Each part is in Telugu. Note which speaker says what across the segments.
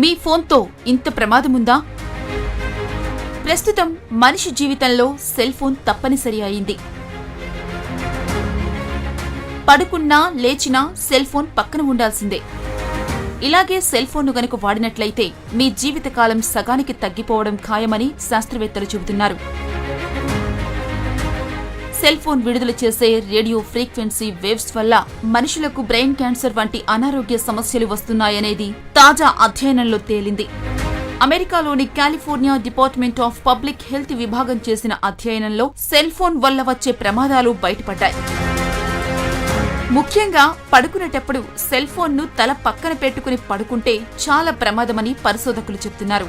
Speaker 1: మీ ఫోన్తో ఇంత ప్రమాదముందా ప్రస్తుతం మనిషి జీవితంలో సెల్ ఫోన్ తప్పనిసరి అయింది. పడుకున్నా లేచినా సెల్ ఫోన్ పక్కన ఉండాల్సిందే. ఇలాగే సెల్ ఫోన్ను గనుక వాడినట్లయితే మీ జీవితకాలం సగానికి తగ్గిపోవడం ఖాయమని శాస్త్రవేత్తలు చెబుతున్నారు. సెల్ ఫోన్ విడుదల చేసే రేడియో ఫ్రీక్వెన్సీ వేవ్స్ వల్ల మనుషులకు బ్రెయిన్ క్యాన్సర్ వంటి అనారోగ్య సమస్యలు వస్తున్నాయనేది తాజా అధ్యయనంలో తేలింది. అమెరికాలోని California department of public health విభాగం చేసిన అధ్యయనంలో సెల్ ఫోన్ వల్ల వచ్చే ప్రమాదాలు బయటపడ్డాయి. ముఖ్యంగా పడుకునేటప్పుడు సెల్ ఫోన్ను తల పక్కన పెట్టుకుని పడుకుంటే చాలా ప్రమాదమని పరిశోధకులు చెప్తున్నారు.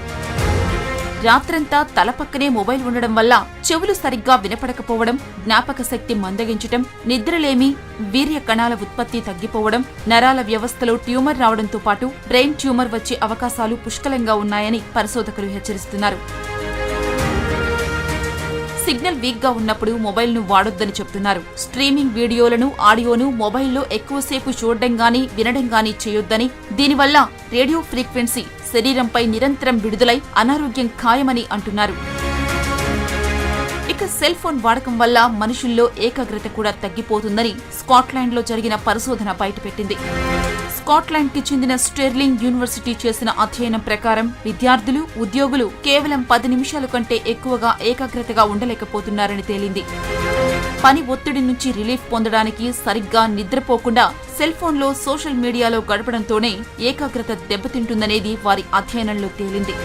Speaker 1: రాత్రంతా తల పక్కనే మొబైల్ ఉండడం వల్ల చెవులు సరిగ్గా వినపడకపోవడం జ్ఞాపక శక్తి మందగించటం నిద్రలేమి వీర్య కణాల ఉత్పత్తి తగ్గిపోవడం నరాల వ్యవస్థలో ట్యూమర్ రావడంతో పాటు బ్రెయిన్ ట్యూమర్ వచ్చే అవకాశాలు పుష్కలంగా ఉన్నాయని పరిశోధకులు హెచ్చరిస్తున్నారు. సిగ్నల్ వీక్గా ఉన్నప్పుడు మొబైల్ను వాడొద్దని చెప్తున్నారు. స్ట్రీమింగ్ వీడియోలను ఆడియోను మొబైల్లో ఎక్కువసేపు చూడడం గానీ వినడం గానీ చేయొద్దని దీనివల్ల రేడియో ఫ్రీక్వెన్సీ శరీరంపై నిరంతరం విడుదలై అనారోగ్యం ఖాయమని అంటున్నారు. ఇక సెల్ ఫోన్ వాడకం వల్ల మనుషుల్లో ఏకాగ్రత కూడా తగ్గిపోతుందని స్కాట్లాండ్లో జరిగిన పరిశోధన బయటపెట్టింది. స్కాట్లాండ్కి చెందిన స్టెర్లింగ్ యూనివర్సిటీ చేసిన అధ్యయనం ప్రకారం విద్యార్థులు ఉద్యోగులు కేవలం పది నిమిషాల కంటే ఎక్కువగా ఏకాగ్రతగా ఉండలేకపోతున్నారని తేలింది. పని ఒత్తిడి నుంచి రిలీఫ్ పొందడానికి సరిగ్గా నిద్రపోకుండా సెల్ ఫోన్లో సోషల్ మీడియాలో గడపడంతోనే ఏకాగ్రత దెబ్బతింటుందనేది వారి అధ్యయనంలో తేలింది.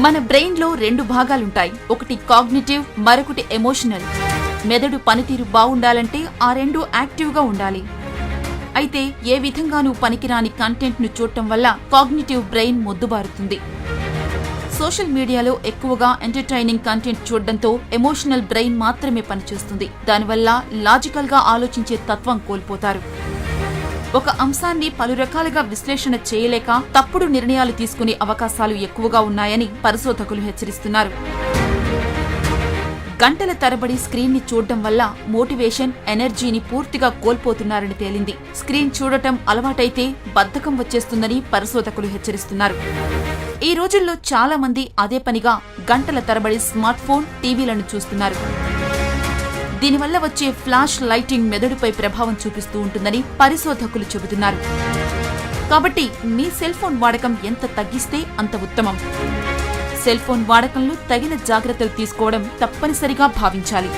Speaker 1: మన బ్రెయిన్లో రెండు భాగాలుంటాయి. ఒకటి కాగ్నిటివ్ మరొకటి ఎమోషనల్. మెదడు పనితీరు బాగుండాలంటే ఆ రెండు యాక్టివ్గా ఉండాలి. అయితే ఏ విధంగానూ పనికిరాని కంటెంట్ను చూడటం వల్ల కాగ్నిటివ్ బ్రెయిన్ మొద్దుబారుతుంది. సోషల్ మీడియాలో ఎక్కువగా ఎంటర్టైనింగ్ కంటెంట్ చూడడంతో ఎమోషనల్ బ్రెయిన్ మాత్రమే పనిచేస్తుంది. దానివల్ల లాజికల్గా ఆలోచించే తత్వం కోల్పోతారు. ఒక అంశాన్ని పలు రకాలుగా విశ్లేషణ చేయలేక తప్పుడు నిర్ణయాలు తీసుకునే అవకాశాలు ఎక్కువగా ఉన్నాయని పరిశోధకులు హెచ్చరిస్తున్నారు. గంటల తరబడి స్క్రీన్ని చూడటం వల్ల మోటివేషన్ ఎనర్జీని పూర్తిగా కోల్పోతున్నారని తేలింది. స్క్రీన్ చూడటం అలవాటైతే బద్ధకం వచ్చేస్తుందని పరిశోధకులు హెచ్చరిస్తున్నారు. ఈ రోజుల్లో చాలా మంది అదే పనిగా గంటల తరబడి స్మార్ట్ ఫోన్ టీవీలను చూస్తున్నారు. దీనివల్ల వచ్చే ఫ్లాష్ లైటింగ్ మెదడుపై ప్రభావం చూపిస్తూ ఉంటుందని పరిశోధకులు చెబుతున్నారు. కాబట్టి మీ సెల్ ఫోన్ వాడకం ఎంత తగ్గిస్తే అంత ఉత్తమం. సెల్ ఫోన్ వాడకంలో తగిన జాగ్రత్తలు తీసుకోవడం తప్పనిసరిగా భావించాలి.